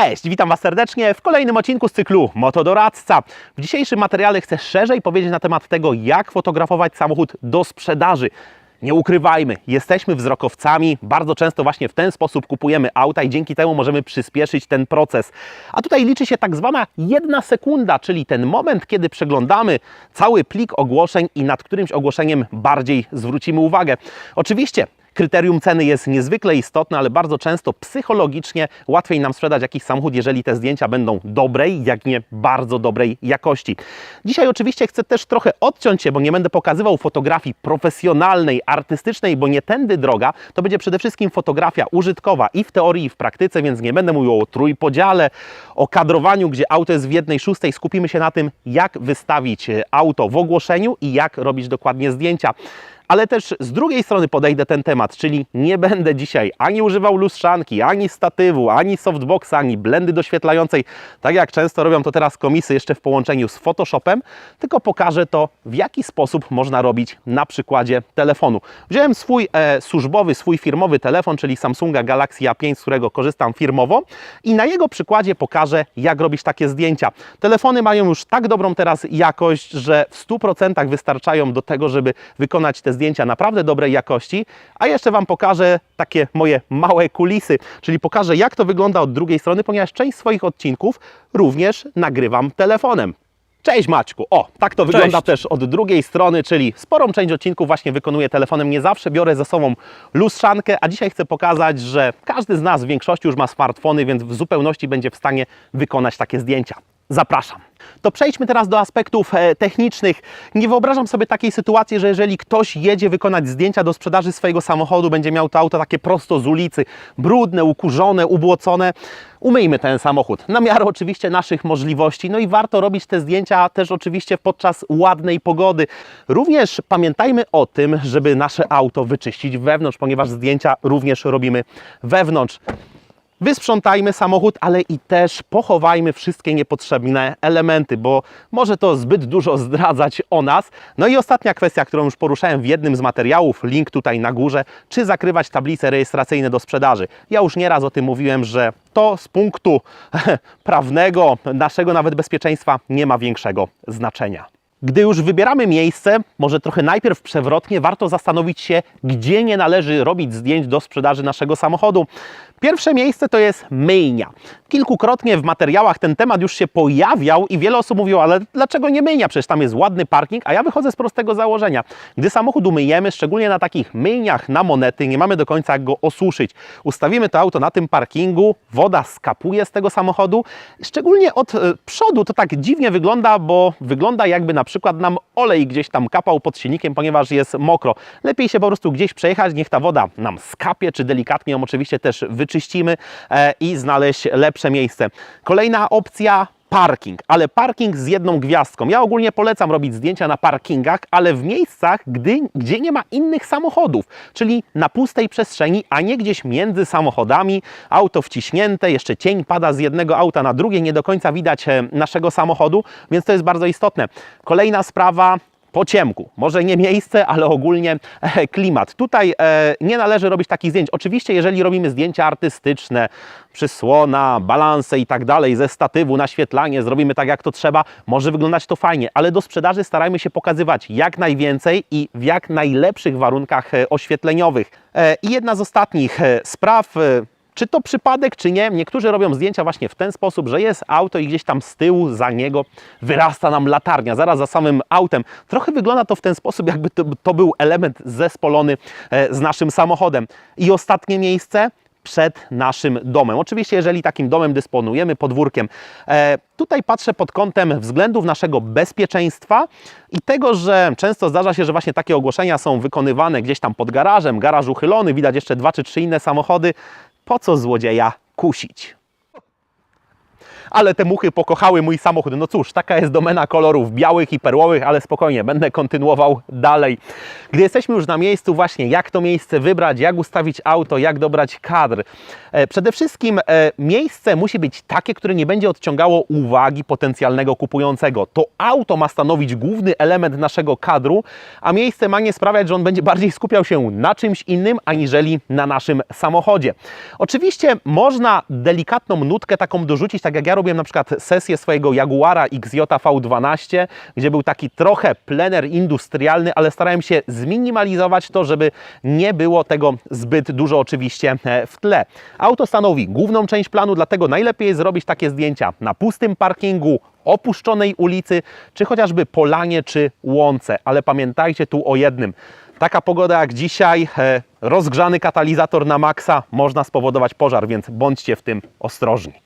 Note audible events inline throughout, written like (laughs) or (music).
Cześć, witam Was serdecznie w kolejnym odcinku z cyklu Motodoradca. W dzisiejszym materiale chcę szerzej powiedzieć na temat tego, jak fotografować samochód do sprzedaży. Nie ukrywajmy, jesteśmy wzrokowcami, bardzo często właśnie w ten sposób kupujemy auta i dzięki temu możemy przyspieszyć ten proces. A tutaj liczy się tak zwana jedna sekunda, czyli ten moment, kiedy przeglądamy cały plik ogłoszeń i nad którymś ogłoszeniem bardziej zwrócimy uwagę. Oczywiście Kryterium ceny jest niezwykle istotne, ale bardzo często psychologicznie łatwiej nam sprzedać jakiś samochód, jeżeli te zdjęcia będą dobrej, jak nie bardzo dobrej jakości. Dzisiaj oczywiście chcę też trochę odciąć się, bo nie będę pokazywał fotografii profesjonalnej, artystycznej, bo nie tędy droga. To będzie przede wszystkim fotografia użytkowa i w teorii, i w praktyce, więc nie będę mówił o trójpodziale, o kadrowaniu, gdzie auto jest w jednej szóstej. Skupimy się na tym, jak wystawić e, auto w ogłoszeniu i jak robić dokładnie zdjęcia. Ale też z drugiej strony podejdę ten temat, czyli nie będę dzisiaj ani używał lustrzanki, ani statywu, ani softboxa, ani blendy doświetlającej, tak jak często robią to teraz komisy jeszcze w połączeniu z Photoshopem, tylko pokażę to, w jaki sposób można robić na przykładzie telefonu. Wziąłem swój e, służbowy, swój firmowy telefon, czyli Samsunga Galaxy A5, z którego korzystam firmowo i na jego przykładzie pokażę, jak robić takie zdjęcia. Telefony mają już tak dobrą teraz jakość, że w 100% wystarczają do tego, żeby wykonać te zdjęcia naprawdę dobrej jakości, a jeszcze Wam pokażę takie moje małe kulisy, czyli pokażę jak to wygląda od drugiej strony, ponieważ część swoich odcinków również nagrywam telefonem. Cześć Maćku! O, tak to wygląda też od drugiej strony, czyli sporą część odcinków właśnie wykonuję telefonem. Nie zawsze biorę ze sobą lustrzankę, a dzisiaj chcę pokazać, że każdy z nas w większości już ma smartfony, więc w zupełności będzie w stanie wykonać takie zdjęcia. Zapraszam. To przejdźmy teraz do aspektów e, technicznych. Nie wyobrażam sobie takiej sytuacji, że jeżeli ktoś jedzie wykonać zdjęcia do sprzedaży swojego samochodu, będzie miał to auto takie prosto z ulicy, brudne, ukurzone, ubłocone. Umyjmy ten samochód, na miarę oczywiście naszych możliwości. No i warto robić te zdjęcia też oczywiście podczas ładnej pogody. Również pamiętajmy o tym, żeby nasze auto wyczyścić wewnątrz, ponieważ zdjęcia również robimy wewnątrz. Wysprzątajmy samochód, ale i też pochowajmy wszystkie niepotrzebne elementy, bo może to zbyt dużo zdradzać o nas. No i ostatnia kwestia, którą już poruszałem w jednym z materiałów, link tutaj na górze, czy zakrywać tablice rejestracyjne do sprzedaży. Ja już nieraz o tym mówiłem, że to z punktu (laughs) prawnego, naszego nawet bezpieczeństwa nie ma większego znaczenia. Gdy już wybieramy miejsce, może trochę najpierw przewrotnie, warto zastanowić się, gdzie nie należy robić zdjęć do sprzedaży naszego samochodu. Pierwsze miejsce to jest myjnia. Kilkukrotnie w materiałach ten temat już się pojawiał i wiele osób mówiło, ale dlaczego nie myjnia? Przecież tam jest ładny parking, a ja wychodzę z prostego założenia. Gdy samochód umyjemy, szczególnie na takich myjniach na monety, nie mamy do końca jak go osuszyć. Ustawimy to auto na tym parkingu, woda skapuje z tego samochodu. Szczególnie od e, przodu to tak dziwnie wygląda, bo wygląda jakby na przykład nam olej gdzieś tam kapał pod silnikiem, ponieważ jest mokro. Lepiej się po prostu gdzieś przejechać, niech ta woda nam skapie, czy delikatnie ją oczywiście też wyczyścimy e, i znaleźć lepsze miejsce. Kolejna opcja parking, ale parking z jedną gwiazdką. Ja ogólnie polecam robić zdjęcia na parkingach, ale w miejscach, gdy, gdzie nie ma innych samochodów, czyli na pustej przestrzeni, a nie gdzieś między samochodami, auto wciśnięte, jeszcze cień pada z jednego auta na drugie, nie do końca widać e, naszego samochodu, więc to jest bardzo istotne. Kolejna sprawa, po ciemku. Może nie miejsce, ale ogólnie e, klimat. Tutaj e, nie należy robić takich zdjęć. Oczywiście, jeżeli robimy zdjęcia artystyczne, przysłona, balanse i tak dalej, ze statywu, naświetlanie, zrobimy tak jak to trzeba, może wyglądać to fajnie, ale do sprzedaży starajmy się pokazywać jak najwięcej i w jak najlepszych warunkach e, oświetleniowych. I jedna z ostatnich spraw, czy to przypadek, czy nie, niektórzy robią zdjęcia właśnie w ten sposób, że jest auto i gdzieś tam z tyłu za niego wyrasta nam latarnia, zaraz za samym autem. Trochę wygląda to w ten sposób, jakby to, to był element zespolony e, z naszym samochodem. I ostatnie miejsce przed naszym domem. Oczywiście, jeżeli takim domem dysponujemy, podwórkiem. E, tutaj patrzę pod kątem względów naszego bezpieczeństwa i tego, że często zdarza się, że właśnie takie ogłoszenia są wykonywane gdzieś tam pod garażem, garaż uchylony, widać jeszcze dwa czy trzy inne samochody. Po co złodzieja kusić? Ale te muchy pokochały mój samochód. No cóż, taka jest domena kolorów białych i perłowych, ale spokojnie, będę kontynuował dalej. Gdy jesteśmy już na miejscu, właśnie jak to miejsce wybrać, jak ustawić auto, jak dobrać kadr. E, Przede wszystkim e, miejsce musi być takie, które nie będzie odciągało uwagi potencjalnego kupującego. To auto ma stanowić główny element naszego kadru, a miejsce ma nie sprawiać, że on będzie bardziej skupiał się na czymś innym, aniżeli na naszym samochodzie. Oczywiście można delikatną nutkę taką dorzucić, tak jak ja robiłem na przykład sesję swojego Jaguara XJ V12, gdzie był taki trochę plener industrialny, ale starałem się zminimalizować to, żeby nie było tego zbyt dużo oczywiście e, w tle. Auto stanowi główną część planu, dlatego najlepiej jest zrobić takie zdjęcia na pustym parkingu, opuszczonej ulicy, czy chociażby polanie, czy łące. Ale pamiętajcie tu o jednym. Taka pogoda jak dzisiaj, e, rozgrzany katalizator na maksa, można spowodować pożar, więc bądźcie w tym ostrożni.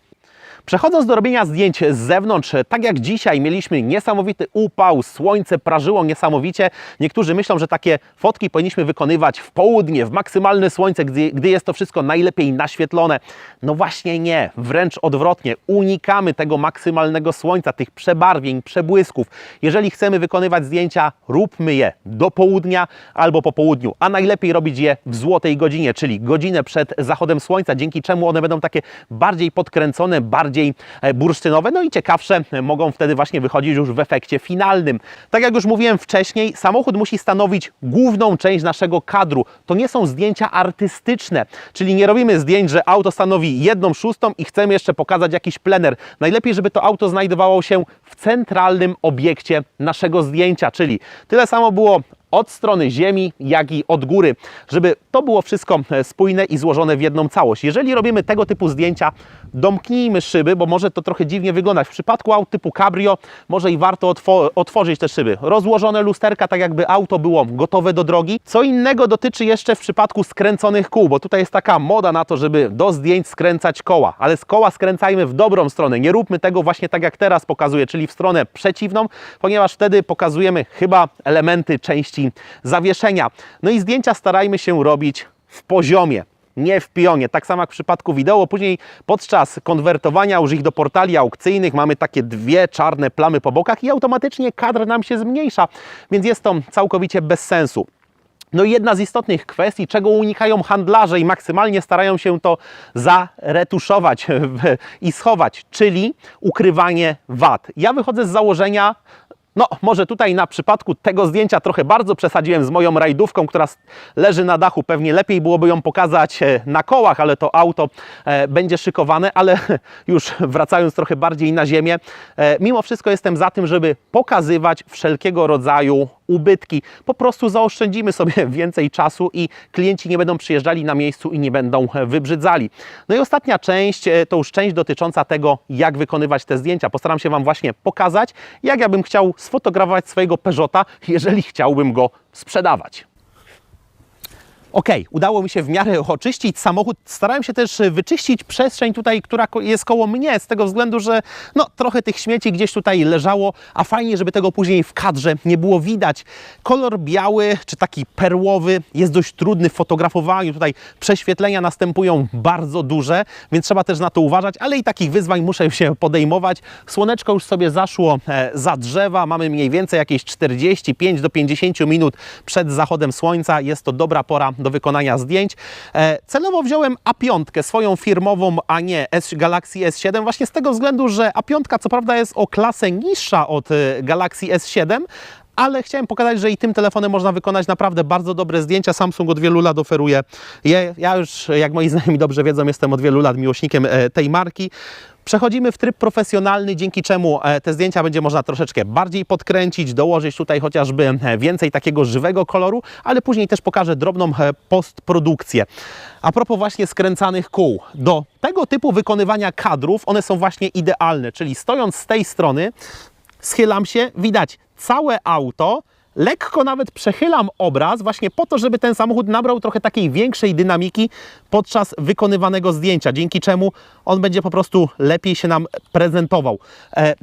Przechodząc do robienia zdjęć z zewnątrz, tak jak dzisiaj mieliśmy niesamowity upał, słońce prażyło niesamowicie. Niektórzy myślą, że takie fotki powinniśmy wykonywać w południe, w maksymalne słońce, gdy, gdy jest to wszystko najlepiej naświetlone. No właśnie nie, wręcz odwrotnie. Unikamy tego maksymalnego słońca, tych przebarwień, przebłysków. Jeżeli chcemy wykonywać zdjęcia, róbmy je do południa albo po południu, a najlepiej robić je w złotej godzinie, czyli godzinę przed zachodem słońca, dzięki czemu one będą takie bardziej podkręcone, bardziej e, bursztynowe, no i ciekawsze e, mogą wtedy właśnie wychodzić już w efekcie finalnym. Tak jak już mówiłem wcześniej, samochód musi stanowić główną część naszego kadru. To nie są zdjęcia artystyczne, czyli nie robimy zdjęć, że auto stanowi jedną szóstą i chcemy jeszcze pokazać jakiś plener. Najlepiej, żeby to auto znajdowało się w centralnym obiekcie naszego zdjęcia, czyli tyle samo było od strony ziemi, jak i od góry, żeby to było wszystko e, spójne i złożone w jedną całość. Jeżeli robimy tego typu zdjęcia, domknijmy szyby, bo może to trochę dziwnie wyglądać. W przypadku aut typu cabrio może i warto otwo otworzyć te szyby. Rozłożone lusterka, tak jakby auto było gotowe do drogi. Co innego dotyczy jeszcze w przypadku skręconych kół, bo tutaj jest taka moda na to, żeby do zdjęć skręcać koła, ale z koła skręcajmy w dobrą stronę. Nie róbmy tego właśnie tak jak teraz pokazuję, czyli w stronę przeciwną, ponieważ wtedy pokazujemy chyba elementy części zawieszenia. No i zdjęcia starajmy się robić w poziomie nie w pionie. Tak samo jak w przypadku wideo. Później podczas konwertowania już ich do portali aukcyjnych mamy takie dwie czarne plamy po bokach i automatycznie kadr nam się zmniejsza, więc jest to całkowicie bez sensu. No i jedna z istotnych kwestii, czego unikają handlarze i maksymalnie starają się to zaretuszować i schować, czyli ukrywanie wad. Ja wychodzę z założenia, no, może tutaj na przypadku tego zdjęcia trochę bardzo przesadziłem z moją rajdówką, która leży na dachu. Pewnie lepiej byłoby ją pokazać e, na kołach, ale to auto e, będzie szykowane. Ale (laughs) już wracając trochę bardziej na ziemię, e, mimo wszystko jestem za tym, żeby pokazywać wszelkiego rodzaju ubytki. Po prostu zaoszczędzimy sobie (laughs) więcej czasu i klienci nie będą przyjeżdżali na miejscu i nie będą e, wybrzydzali. No i ostatnia część e, to już część dotycząca tego, jak wykonywać te zdjęcia. Postaram się Wam właśnie pokazać, jak ja bym chciał sfotografować swojego Peugeota, jeżeli chciałbym go sprzedawać. Ok, udało mi się w miarę oczyścić samochód. Starałem się też e, wyczyścić przestrzeń tutaj, która jest koło mnie, z tego względu, że no, trochę tych śmieci gdzieś tutaj leżało, a fajnie, żeby tego później w kadrze nie było widać. Kolor biały, czy taki perłowy, jest dość trudny w fotografowaniu. Tutaj prześwietlenia następują bardzo duże, więc trzeba też na to uważać, ale i takich wyzwań muszę się podejmować. Słoneczko już sobie zaszło e, za drzewa, mamy mniej więcej jakieś 45 do 50 minut przed zachodem słońca. Jest to dobra pora do wykonania zdjęć. E, Celowo wziąłem A5, swoją firmową, a nie S Galaxy S7, właśnie z tego względu, że A5 co prawda jest o klasę niższa od e, Galaxy S7, ale chciałem pokazać, że i tym telefonem można wykonać naprawdę bardzo dobre zdjęcia. Samsung od wielu lat oferuje je. Ja już, jak moi znajomi dobrze wiedzą, jestem od wielu lat miłośnikiem e, tej marki. Przechodzimy w tryb profesjonalny, dzięki czemu e, te zdjęcia będzie można troszeczkę bardziej podkręcić, dołożyć tutaj chociażby e, więcej takiego żywego koloru, ale później też pokażę drobną e, postprodukcję. A propos właśnie skręcanych kół, do tego typu wykonywania kadrów one są właśnie idealne, czyli stojąc z tej strony, schylam się, widać całe auto, lekko nawet przechylam obraz właśnie po to, żeby ten samochód nabrał trochę takiej większej dynamiki podczas wykonywanego zdjęcia, dzięki czemu on będzie po prostu lepiej się nam prezentował. E,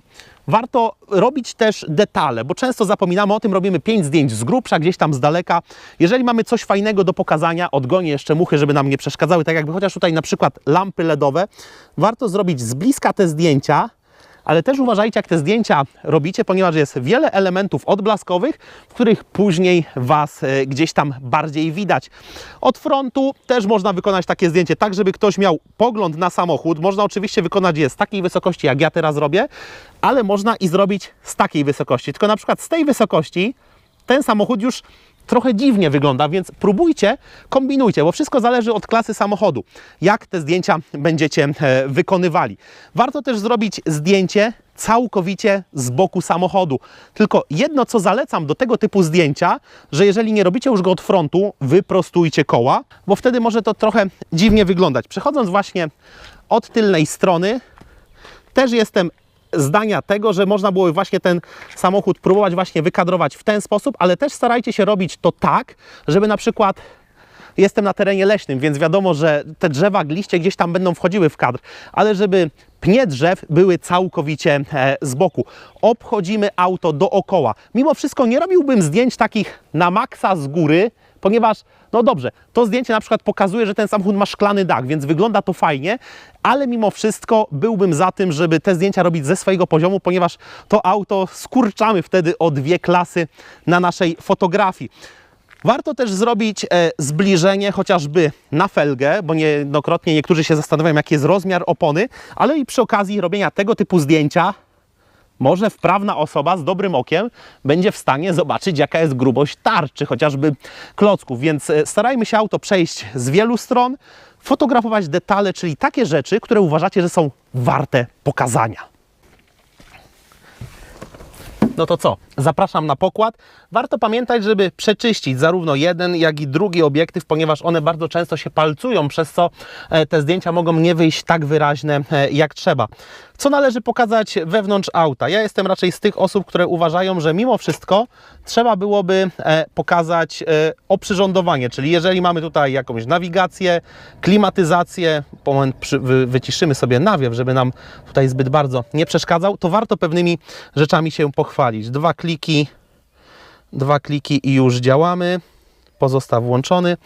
Warto robić też detale, bo często zapominamy o tym, robimy 5 zdjęć z grubsza, gdzieś tam z daleka. Jeżeli mamy coś fajnego do pokazania, odgonię jeszcze muchy, żeby nam nie przeszkadzały, tak jakby chociaż tutaj na przykład lampy LEDowe, warto zrobić z bliska te zdjęcia, ale też uważajcie, jak te zdjęcia robicie, ponieważ jest wiele elementów odblaskowych, w których później Was e, gdzieś tam bardziej widać. Od frontu też można wykonać takie zdjęcie, tak żeby ktoś miał pogląd na samochód. Można oczywiście wykonać je z takiej wysokości, jak ja teraz robię, ale można i zrobić z takiej wysokości. Tylko na przykład z tej wysokości ten samochód już trochę dziwnie wygląda, więc próbujcie, kombinujcie, bo wszystko zależy od klasy samochodu, jak te zdjęcia będziecie e, wykonywali. Warto też zrobić zdjęcie całkowicie z boku samochodu. Tylko jedno, co zalecam do tego typu zdjęcia, że jeżeli nie robicie już go od frontu, wyprostujcie koła, bo wtedy może to trochę dziwnie wyglądać. Przechodząc właśnie od tylnej strony, też jestem zdania tego, że można było właśnie ten samochód próbować właśnie wykadrować w ten sposób, ale też starajcie się robić to tak, żeby na przykład jestem na terenie leśnym, więc wiadomo, że te drzewa, liście gdzieś tam będą wchodziły w kadr, ale żeby pnie drzew były całkowicie e, z boku. Obchodzimy auto dookoła. Mimo wszystko nie robiłbym zdjęć takich na maksa z góry, ponieważ, no dobrze, to zdjęcie na przykład pokazuje, że ten samochód ma szklany dach, więc wygląda to fajnie, ale mimo wszystko byłbym za tym, żeby te zdjęcia robić ze swojego poziomu, ponieważ to auto skurczamy wtedy o dwie klasy na naszej fotografii. Warto też zrobić e, zbliżenie chociażby na felgę, bo niejednokrotnie niektórzy się zastanawiają, jaki jest rozmiar opony, ale i przy okazji robienia tego typu zdjęcia może wprawna osoba z dobrym okiem będzie w stanie zobaczyć, jaka jest grubość tarczy, chociażby klocków. Więc e, starajmy się auto przejść z wielu stron, fotografować detale, czyli takie rzeczy, które uważacie, że są warte pokazania. No to co? Zapraszam na pokład. Warto pamiętać, żeby przeczyścić zarówno jeden, jak i drugi obiektyw, ponieważ one bardzo często się palcują, przez co e, te zdjęcia mogą nie wyjść tak wyraźne e, jak trzeba. Co należy pokazać wewnątrz auta? Ja jestem raczej z tych osób, które uważają, że mimo wszystko trzeba byłoby e, pokazać oprzyrządowanie, czyli jeżeli mamy tutaj jakąś nawigację, klimatyzację, moment wyciszymy sobie nawiew, żeby nam tutaj zbyt bardzo nie przeszkadzał, to warto pewnymi rzeczami się pochwalić. Dwa kliki, dwa kliki i już działamy. Pozostaw włączony.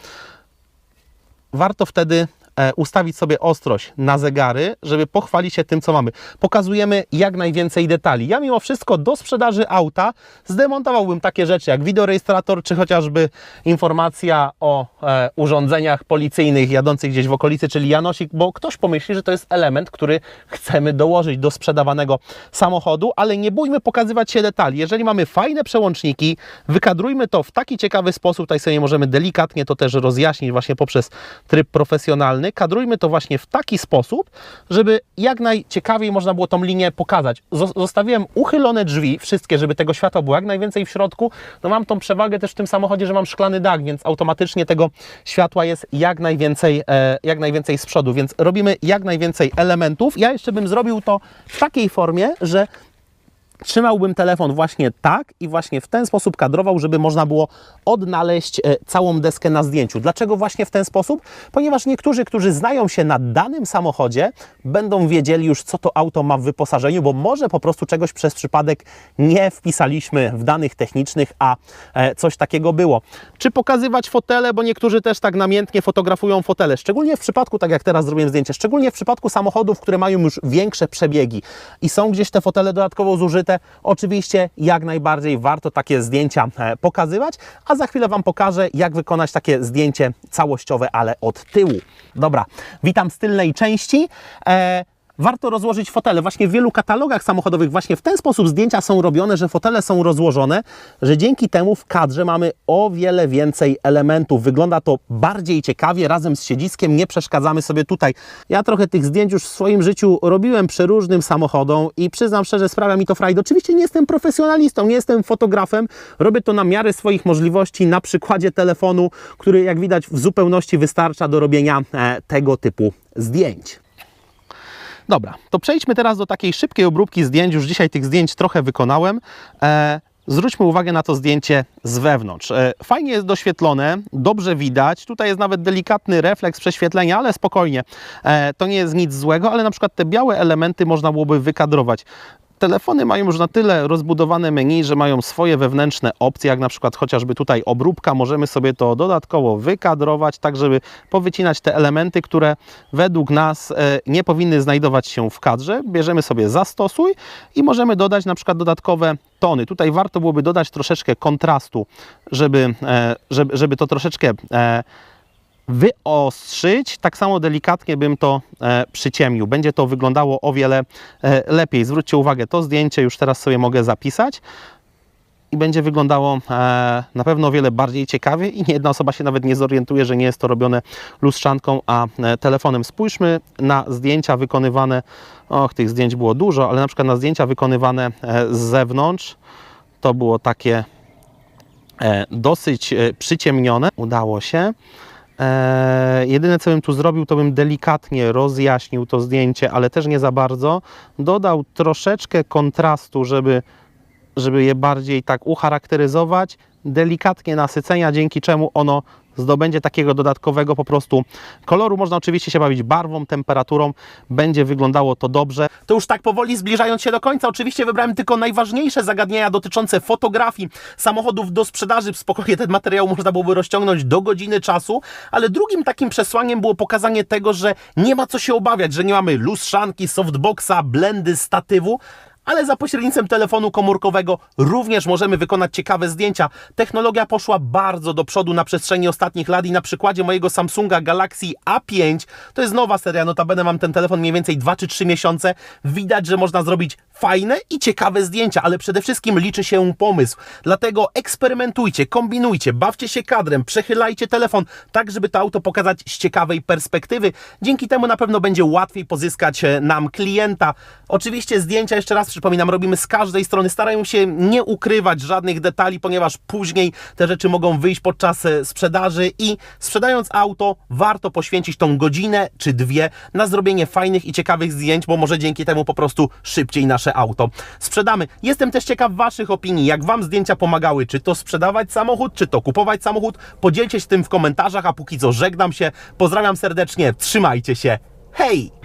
Warto wtedy E, ustawić sobie ostrość na zegary, żeby pochwalić się tym, co mamy. Pokazujemy jak najwięcej detali. Ja mimo wszystko do sprzedaży auta zdemontowałbym takie rzeczy jak wideorejestrator, czy chociażby informacja o e, urządzeniach policyjnych jadących gdzieś w okolicy, czyli Janosik, bo ktoś pomyśli, że to jest element, który chcemy dołożyć do sprzedawanego samochodu, ale nie bójmy pokazywać się detali. Jeżeli mamy fajne przełączniki, wykadrujmy to w taki ciekawy sposób, tutaj sobie możemy delikatnie to też rozjaśnić właśnie poprzez tryb profesjonalny, kadrujmy to właśnie w taki sposób, żeby jak najciekawiej można było tą linię pokazać. Zostawiłem uchylone drzwi, wszystkie, żeby tego światła było jak najwięcej w środku. No mam tą przewagę też w tym samochodzie, że mam szklany dach, więc automatycznie tego światła jest jak najwięcej, e, jak najwięcej z przodu, więc robimy jak najwięcej elementów. Ja jeszcze bym zrobił to w takiej formie, że Trzymałbym telefon właśnie tak i właśnie w ten sposób kadrował, żeby można było odnaleźć e, całą deskę na zdjęciu. Dlaczego właśnie w ten sposób? Ponieważ niektórzy, którzy znają się na danym samochodzie, będą wiedzieli już, co to auto ma w wyposażeniu, bo może po prostu czegoś przez przypadek nie wpisaliśmy w danych technicznych, a e, coś takiego było. Czy pokazywać fotele, bo niektórzy też tak namiętnie fotografują fotele, szczególnie w przypadku, tak jak teraz zrobiłem zdjęcie, szczególnie w przypadku samochodów, które mają już większe przebiegi i są gdzieś te fotele dodatkowo zużyte, Oczywiście jak najbardziej warto takie zdjęcia e, pokazywać, a za chwilę Wam pokażę, jak wykonać takie zdjęcie całościowe, ale od tyłu. Dobra, witam z tylnej części. E warto rozłożyć fotele. Właśnie w wielu katalogach samochodowych właśnie w ten sposób zdjęcia są robione, że fotele są rozłożone, że dzięki temu w kadrze mamy o wiele więcej elementów. Wygląda to bardziej ciekawie, razem z siedziskiem nie przeszkadzamy sobie tutaj. Ja trochę tych zdjęć już w swoim życiu robiłem przeróżnym samochodom i przyznam szczerze, sprawia mi to frajdę. Oczywiście nie jestem profesjonalistą, nie jestem fotografem, robię to na miarę swoich możliwości, na przykładzie telefonu, który jak widać w zupełności wystarcza do robienia e, tego typu zdjęć. Dobra, to przejdźmy teraz do takiej szybkiej obróbki zdjęć. Już dzisiaj tych zdjęć trochę wykonałem. E, zwróćmy uwagę na to zdjęcie z wewnątrz. E, fajnie jest doświetlone, dobrze widać. Tutaj jest nawet delikatny refleks prześwietlenia, ale spokojnie. E, to nie jest nic złego, ale na przykład te białe elementy można byłoby wykadrować. Telefony mają już na tyle rozbudowane menu, że mają swoje wewnętrzne opcje, jak na przykład chociażby tutaj obróbka, możemy sobie to dodatkowo wykadrować, tak żeby powycinać te elementy, które według nas e, nie powinny znajdować się w kadrze. Bierzemy sobie zastosuj i możemy dodać na przykład dodatkowe tony. Tutaj warto byłoby dodać troszeczkę kontrastu, żeby, e, żeby, żeby to troszeczkę e, wyostrzyć, tak samo delikatnie bym to e, przyciemnił. Będzie to wyglądało o wiele e, lepiej. Zwróćcie uwagę, to zdjęcie już teraz sobie mogę zapisać i będzie wyglądało e, na pewno o wiele bardziej ciekawie i nie jedna osoba się nawet nie zorientuje, że nie jest to robione lustrzanką, a e, telefonem. Spójrzmy na zdjęcia wykonywane, och, tych zdjęć było dużo, ale na przykład na zdjęcia wykonywane e, z zewnątrz, to było takie e, dosyć e, przyciemnione. Udało się. E, jedyne co bym tu zrobił, to bym delikatnie rozjaśnił to zdjęcie, ale też nie za bardzo. Dodał troszeczkę kontrastu, żeby, żeby je bardziej tak ucharakteryzować. Delikatnie nasycenia, dzięki czemu ono zdobędzie takiego dodatkowego po prostu koloru. Można oczywiście się bawić barwą, temperaturą, będzie wyglądało to dobrze. To już tak powoli zbliżając się do końca, oczywiście wybrałem tylko najważniejsze zagadnienia dotyczące fotografii samochodów do sprzedaży. Spokojnie ten materiał można byłoby rozciągnąć do godziny czasu, ale drugim takim przesłaniem było pokazanie tego, że nie ma co się obawiać, że nie mamy lustrzanki, softboxa, blendy, statywu, ale za pośrednictwem telefonu komórkowego również możemy wykonać ciekawe zdjęcia. Technologia poszła bardzo do przodu na przestrzeni ostatnich lat i na przykładzie mojego Samsunga Galaxy A5, to jest nowa seria, notabene mam ten telefon mniej więcej 2 czy 3 miesiące, widać, że można zrobić fajne i ciekawe zdjęcia, ale przede wszystkim liczy się pomysł. Dlatego eksperymentujcie, kombinujcie, bawcie się kadrem, przechylajcie telefon, tak żeby to auto pokazać z ciekawej perspektywy. Dzięki temu na pewno będzie łatwiej pozyskać e, nam klienta. Oczywiście zdjęcia, jeszcze raz przypominam, robimy z każdej strony, starają się nie ukrywać żadnych detali, ponieważ później te rzeczy mogą wyjść podczas e, sprzedaży i sprzedając auto warto poświęcić tą godzinę czy dwie na zrobienie fajnych i ciekawych zdjęć, bo może dzięki temu po prostu szybciej nasze auto sprzedamy. Jestem też ciekaw Waszych opinii, jak Wam zdjęcia pomagały, czy to sprzedawać samochód, czy to kupować samochód. Podzielcie się tym w komentarzach, a póki co żegnam się, pozdrawiam serdecznie, trzymajcie się, hej!